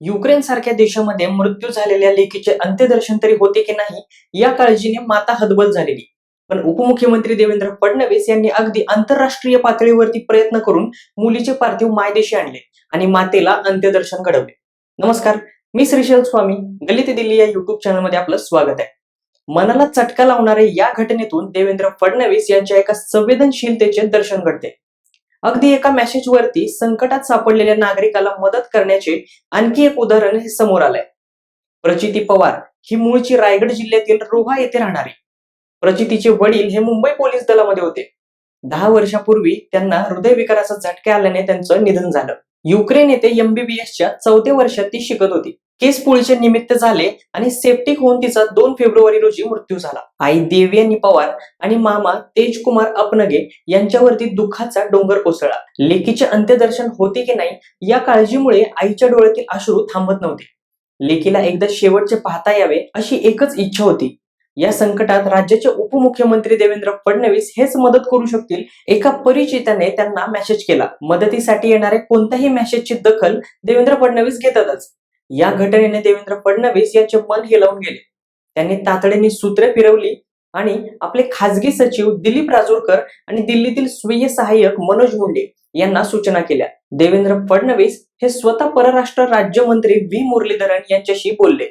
Ukraine सारख्या देशामध्ये मृत्यू झालेल्या लेकीचे अंत्यदर्शन तरी होते की नाही या काळजीने माता हतबल झालेली. पण उपमुख्यमंत्री देवेंद्र फडणवीस यांनी अगदी आंतरराष्ट्रीय पातळीवरती प्रयत्न करून मुलीचे पार्थिव मायदेशी आणले आणि मातेला अंत्यदर्शन घडवले. नमस्कार मी श्रीशैल स्वामी गलित दिल्ली या युट्यूब चॅनलमध्ये आपलं स्वागत आहे. मनाला चटका लावणाऱ्या या घटनेतून देवेंद्र फडणवीस यांच्या एका संवेदनशीलतेचे दर्शन घडते. अगदी एका मेसेजवरती संकटात सापडलेल्या नागरिकाला मदत करण्याचे आणखी एक उदाहरण हे समोर आलंय. प्रचिती पवार ही मूळची रायगड जिल्ह्यातील रोहा येथे राहणारी. प्रचितीचे वडील हे मुंबई पोलीस दलामध्ये होते. दहा वर्षापूर्वी त्यांना हृदयविकाराचा झटका आल्याने त्यांचं निधन झालं. युक्रेन येथे एमबीबीएसच्या चौथ्या वर्षात ती शिकत होती. केस पुळीचे निमित्त झाले आणि सेप्टिक होऊन तिचा दोन फेब्रुवारी रोजी मृत्यू झाला. आई देवयानी पवार आणि मामा तेजकुमार अपनगे यांच्यावरती दुःखाचा डोंगर कोसळला. लेकीचे अंत्यदर्शन होते की नाही या काळजीमुळे आईच्या डोळ्यातील अश्रू थांबत नव्हते. लेकीला एकदा शेवटचे पाहता यावे अशी एकच इच्छा होती. या संकटात राज्याचे उपमुख्यमंत्री देवेंद्र फडणवीस हेच मदत करू शकतील एका परिचिताने त्यांना मेसेज केला. मदतीसाठी येणाऱ्या कोणत्याही मेसेजची दखल देवेंद्र फडणवीस घेतातच. या घटनेने देवेंद्र फडणवीस यांचे मन हेलावून गेले. त्यांनी तातडीने सूत्रे फिरवली आणि आपले खासगी सचिव दिलीप राजूरकर आणि दिल्लीतील स्वीय सहाय्यक मनोज मुंडे यांना सूचना केल्या. देवेंद्र फडणवीस हे स्वतः परराष्ट्र राज्यमंत्री व्ही. मुरलीधरन यांच्याशी बोलले.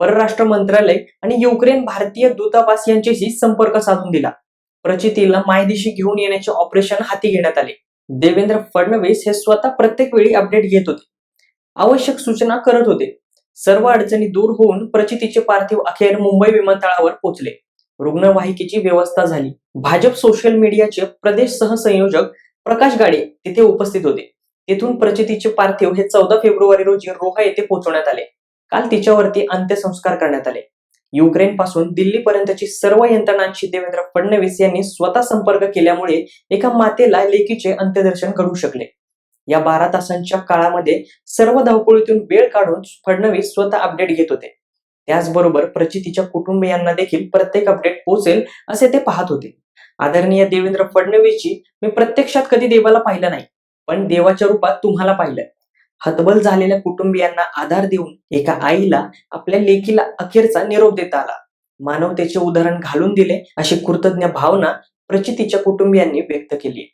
परराष्ट्र मंत्रालय आणि युक्रेन भारतीय दूतावास यांच्याशी संपर्क साधून दिला. प्रचितीला मायदेशी घेऊन येण्याचे ऑपरेशन हाती घेण्यात आले. देवेंद्र फडणवीस हे स्वतः प्रत्येक वेळी अपडेट घेत होते. आवश्यक सूचना करत होते. सर्व अडचणी दूर होऊन प्रचितीचे पार्थिव अखेर मुंबई विमानतळावर पोहोचले. रुग्णवाहिकेची व्यवस्था झाली. भाजप सोशल मीडियाचे प्रदेश सहसंयोजक प्रकाश गाडे तिथे उपस्थित होते. तेथून प्रचितीचे पार्थिव हे चौदा फेब्रुवारी रोजी रोहा येथे पोहोचवण्यात आले. काल तिच्यावरती अंत्यसंस्कार करण्यात आले. युक्रेन पासून दिल्लीपर्यंतची सर्व यंत्रणांशी देवेंद्र फडणवीस यांनी स्वतः संपर्क केल्यामुळे एका मातेला लेकीचे अंत्यदर्शन घडू शकले. या बारा तासांच्या काळामध्ये सर्व धावपळीतून वेळ काढून फडणवीस स्वतः अपडेट घेत होते. त्याचबरोबर प्रचितीच्या कुटुंबियांना देखील प्रत्येक अपडेट पोहोचेल असे ते पाहत होते. आदरणीय देवेंद्र फडणवीसची मी प्रत्यक्षात कधी देवाला पाहिलं नाही पण देवाच्या रूपात तुम्हाला पाहिलं. हतबल झालेल्या कुटुंबियांना आधार देऊन एका आईला आपल्या लेकीला अखेरचा निरोप देता आला. मानवतेचे उदाहरण घालून दिले अशी कृतज्ञ भावना प्रचितीच्या कुटुंबियांनी व्यक्त केली.